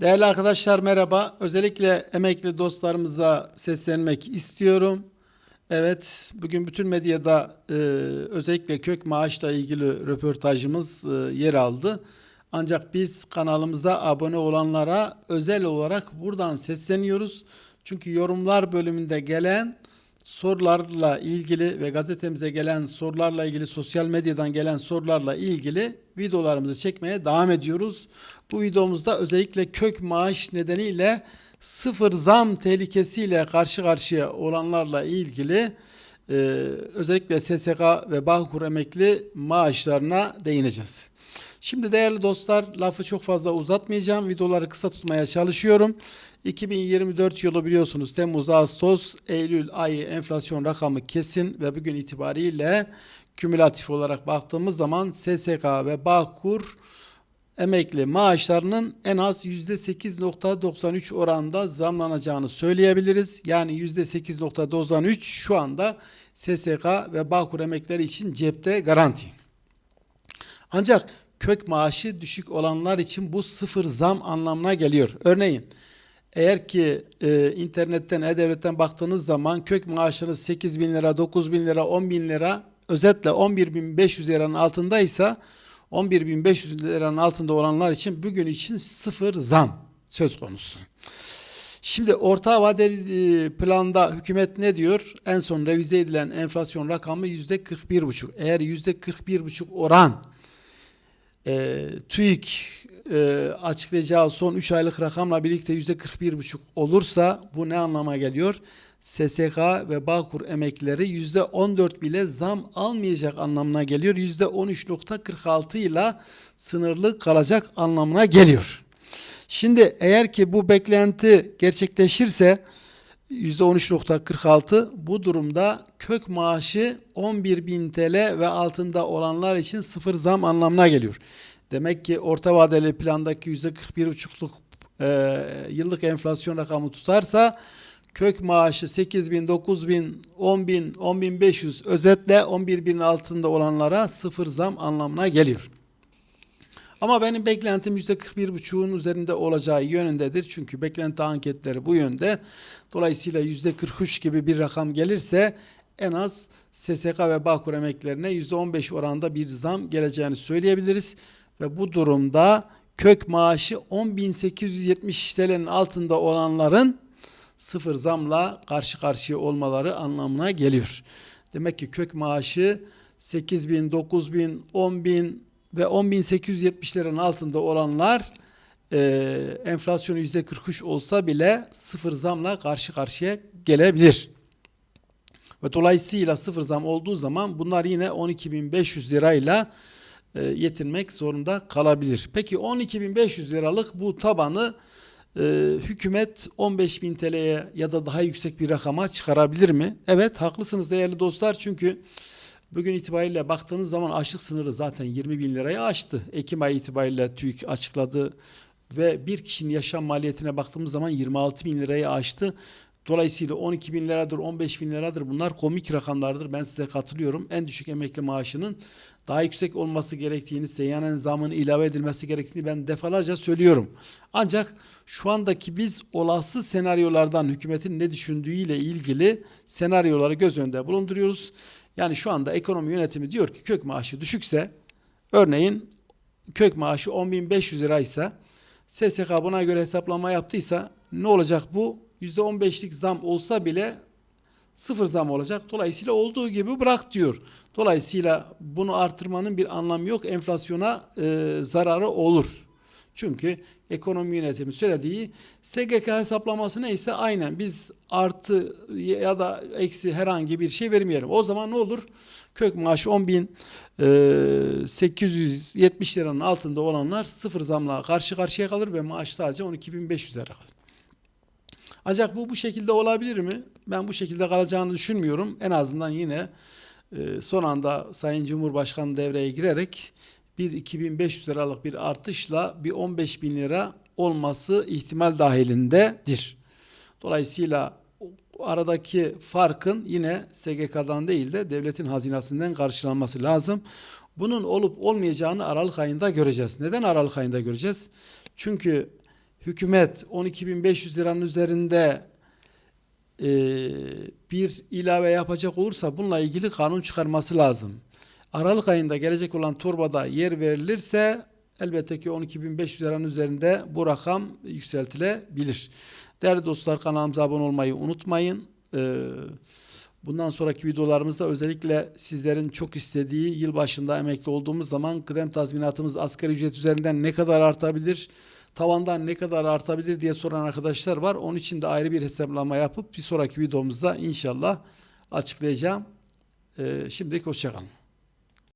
Değerli arkadaşlar merhaba. Özellikle emekli dostlarımıza seslenmek istiyorum. Evet, bugün bütün medyada e, özellikle kök maaşla ilgili röportajımız e, yer aldı. Ancak biz kanalımıza abone olanlara özel olarak buradan sesleniyoruz. Çünkü yorumlar bölümünde gelen sorularla ilgili ve gazetemize gelen sorularla ilgili sosyal medyadan gelen sorularla ilgili videolarımızı çekmeye devam ediyoruz. Bu videomuzda özellikle kök maaş nedeniyle sıfır zam tehlikesiyle karşı karşıya olanlarla ilgili e, özellikle SSK ve Bağkur emekli maaşlarına değineceğiz. Şimdi değerli dostlar lafı çok fazla uzatmayacağım. Videoları kısa tutmaya çalışıyorum. 2024 yılı biliyorsunuz Temmuz, Ağustos, Eylül ayı enflasyon rakamı kesin ve bugün itibariyle kümülatif olarak baktığımız zaman SSK ve Bağkur emekli maaşlarının en az %8.93 oranda zamlanacağını söyleyebiliriz. Yani %8.93 şu anda SSK ve Bağkur emekleri için cepte garanti. Ancak kök maaşı düşük olanlar için bu sıfır zam anlamına geliyor. Örneğin eğer ki e, internetten, e-devletten baktığınız zaman kök maaşınız 8 bin lira, 9 bin lira, 10 bin lira özetle 11.500 liranın altındaysa 11.500 liranın altında olanlar için bugün için sıfır zam söz konusu. Şimdi orta vadeli e, planda hükümet ne diyor? En son revize edilen enflasyon rakamı yüzde 41,5. Eğer yüzde 41,5 oran e, TÜİK e, açıklayacağı son 3 aylık rakamla birlikte yüzde 41,5 olursa bu ne anlama geliyor? SSK ve Bağkur emeklileri yüzde 14 bile zam almayacak anlamına geliyor. Yüzde 13.46 ile sınırlı kalacak anlamına geliyor. Şimdi eğer ki bu beklenti gerçekleşirse %13.46 bu durumda kök maaşı 11.000 TL ve altında olanlar için sıfır zam anlamına geliyor. Demek ki orta vadeli plandaki %41.5'luk e, yıllık enflasyon rakamı tutarsa kök maaşı 8 bin, 9 bin, 10 bin, 10 bin 500 özetle 11 binin altında olanlara sıfır zam anlamına geliyor. Ama benim beklentim %41,5'un üzerinde olacağı yönündedir. Çünkü beklenti anketleri bu yönde. Dolayısıyla %43 gibi bir rakam gelirse en az SSK ve Bağkur emeklerine %15 oranında bir zam geleceğini söyleyebiliriz. Ve bu durumda kök maaşı 10.870 TL'nin altında olanların sıfır zamla karşı karşıya olmaları anlamına geliyor. Demek ki kök maaşı 8 bin, 9 bin, 10 bin ve 10.870'lerin altında olanlar e, enflasyonu %43 olsa bile sıfır zamla karşı karşıya gelebilir. Ve dolayısıyla sıfır zam olduğu zaman bunlar yine 12.500 lirayla e, yetinmek zorunda kalabilir. Peki 12.500 liralık bu tabanı e, hükümet 15.000 TL'ye ya da daha yüksek bir rakama çıkarabilir mi? Evet haklısınız değerli dostlar çünkü bugün itibariyle baktığınız zaman açlık sınırı zaten 20 bin lirayı aştı. Ekim ayı itibariyle TÜİK açıkladı ve bir kişinin yaşam maliyetine baktığımız zaman 26 bin lirayı aştı. Dolayısıyla 12 bin liradır, 15 bin liradır bunlar komik rakamlardır. Ben size katılıyorum. En düşük emekli maaşının daha yüksek olması gerektiğini, seyyanen zamın ilave edilmesi gerektiğini ben defalarca söylüyorum. Ancak şu andaki biz olası senaryolardan hükümetin ne düşündüğüyle ilgili senaryoları göz önünde bulunduruyoruz. Yani şu anda ekonomi yönetimi diyor ki kök maaşı düşükse, örneğin kök maaşı 10.500 liraysa, SSK buna göre hesaplama yaptıysa ne olacak bu? %15'lik zam olsa bile sıfır zam olacak. Dolayısıyla olduğu gibi bırak diyor. Dolayısıyla bunu artırmanın bir anlamı yok. Enflasyona e, zararı olur. Çünkü ekonomi yönetimi söylediği SGK hesaplaması neyse aynen biz artı ya da eksi herhangi bir şey vermeyelim. O zaman ne olur? Kök maaşı 10.870 liranın altında olanlar sıfır zamla karşı karşıya kalır ve maaş sadece 12.500 lira kalır. Ancak bu bu şekilde olabilir mi? Ben bu şekilde kalacağını düşünmüyorum. En azından yine e, son anda Sayın Cumhurbaşkanı devreye girerek bir 2500 liralık bir artışla bir 15 bin lira olması ihtimal dahilindedir. Dolayısıyla aradaki farkın yine SGK'dan değil de devletin hazinesinden karşılanması lazım. Bunun olup olmayacağını Aralık ayında göreceğiz. Neden Aralık ayında göreceğiz? Çünkü hükümet 12.500 liranın üzerinde e, bir ilave yapacak olursa bununla ilgili kanun çıkarması lazım. Aralık ayında gelecek olan torbada yer verilirse elbette ki 12.500 liranın üzerinde bu rakam yükseltilebilir. Değerli dostlar kanalımıza abone olmayı unutmayın. Ee, bundan sonraki videolarımızda özellikle sizlerin çok istediği yılbaşında emekli olduğumuz zaman kıdem tazminatımız asgari ücret üzerinden ne kadar artabilir? Tavandan ne kadar artabilir diye soran arkadaşlar var. Onun için de ayrı bir hesaplama yapıp bir sonraki videomuzda inşallah açıklayacağım. Ee, şimdilik hoşçakalın.